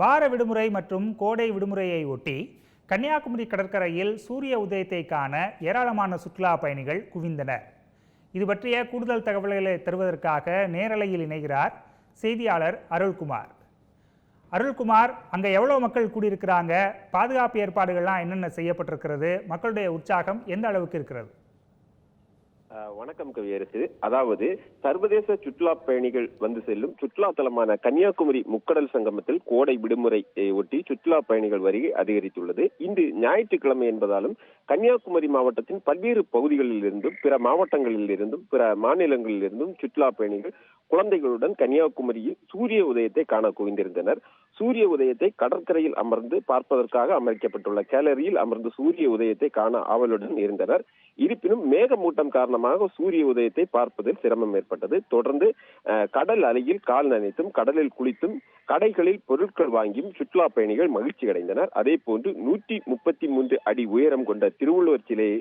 வார விடுமுறை மற்றும் கோடை விடுமுறையை ஒட்டி கன்னியாகுமரி கடற்கரையில் சூரிய உதயத்தை காண ஏராளமான சுற்றுலா பயணிகள் குவிந்தனர். இது பற்றிய கூடுதல் தகவல்களை தருவதற்காக நேரலையில் இணைகிறார் செய்தியாளர் அருள்குமார். அருள்குமார் அங்கே எவ்வளோ மக்கள் கூடியிருக்கிறாங்க? பாதுகாப்பு ஏற்பாடுகள்லாம் என்னென்ன செய்யப்பட்டிருக்கிறது? மக்களுடைய உற்சாகம் எந்த அளவுக்கு இருக்கிறது? வணக்கம் கவியரசு. அதாவது சர்வதேச சுற்றுலா பயணிகள் வந்து செல்லும் சுற்றுலா தலமான கன்னியாகுமரி முக்கடல் சங்கமத்தில் கோடை விடுமுறை ஒட்டி சுற்றுலா பயணிகள் வருகை அதிகரித்துள்ளது. இன்று ஞாயிற்றுக்கிழமை என்பதாலும் கன்னியாகுமரி மாவட்டத்தின் பல்வேறு பகுதிகளில் இருந்தும் பிற மாவட்டங்களில் இருந்தும் பிற மாநிலங்களில் இருந்தும் சுற்றுலா பயணிகள் குழந்தைகளுடன் கன்னியாகுமரியில் சூரிய உதயத்தை காண குவிந்திருந்தனர். சூரிய உதயத்தை கடற்கரையில் அமர்ந்து பார்ப்பதற்காக அமைக்கப்பட்டுள்ள கேலரியில் அமர்ந்து சூரிய உதயத்தை காண ஆவலுடன் இருந்தனர். இருப்பினும் மேகமூட்டம் காரணமாக சூரிய உதயத்தை பார்ப்பதில் சிரமம் ஏற்பட்டது. தொடர்ந்து அஹ், கடல் அலையில் கால் நனைத்தும் கடலில் குளித்தும் கடைகளில் பொருட்கள் வாங்கியும் சுற்றுலா பயணிகள் மகிழ்ச்சி அடைந்தனர் அதே போன்று நூற்றி முப்பத்தி மூன்று அடி உயரம் கொண்ட திருவள்ளுவர் சிலையை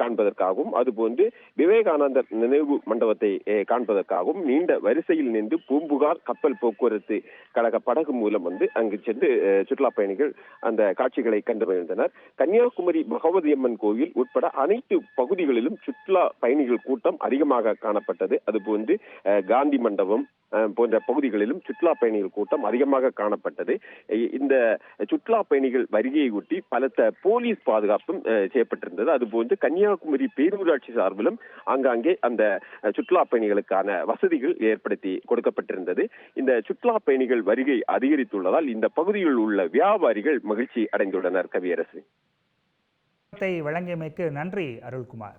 காண்பதற்காகவும் அதுபோன்று விவேகானந்தர் நினைவு மண்டபத்தை காண்பதற்காகவும் நீண்ட வரிசையில் நின்று பூம்புகார் கப்பல் போக்குவரத்து கழக படகு மூலம் வந்து அங்கு சென்று சுற்றுலா பயணிகள் அந்த காட்சிகளை கண்டு மகிழ்ந்தனர். கன்னியாகுமரி பகவதி அம்மன் கோவில் உட்பட அனைத்து பகுதிகளிலும் சுற்றுலா பயணிகள் கூட்டம் அதிகமாக காணப்பட்டது. அதுபோன்று காந்தி மண்டபம் போன்ற பகுதிகளிலும் சுற்றுலா பயணிகள் கூட்டம் அதிகமாக காணப்பட்டது. இந்த சுற்றுலா பயணிகள் வருகையை ஒட்டி பலத்த போலீஸ் பாதுகாப்பும் செய்யப்பட்டிருந்தது செய்யப்பட்டிருந்தது. அதுபோன்று கன்னியாகுமரி பேரூராட்சி சார்பிலும் ஆங்காங்கே அந்த சுற்றுலா பயணிகளுக்கான வசதிகள் ஏற்படுத்தி கொடுக்கப்பட்டிருந்தது. இந்த சுற்றுலா பயணிகள் வருகை அதிகரித்துள்ளதால் இந்த பகுதியில் உள்ள வியாபாரிகள் மகிழ்ச்சி அடைந்துள்ளனர் கவியரசு. வழங்கியமைக்கு நன்றி அருள்குமார்.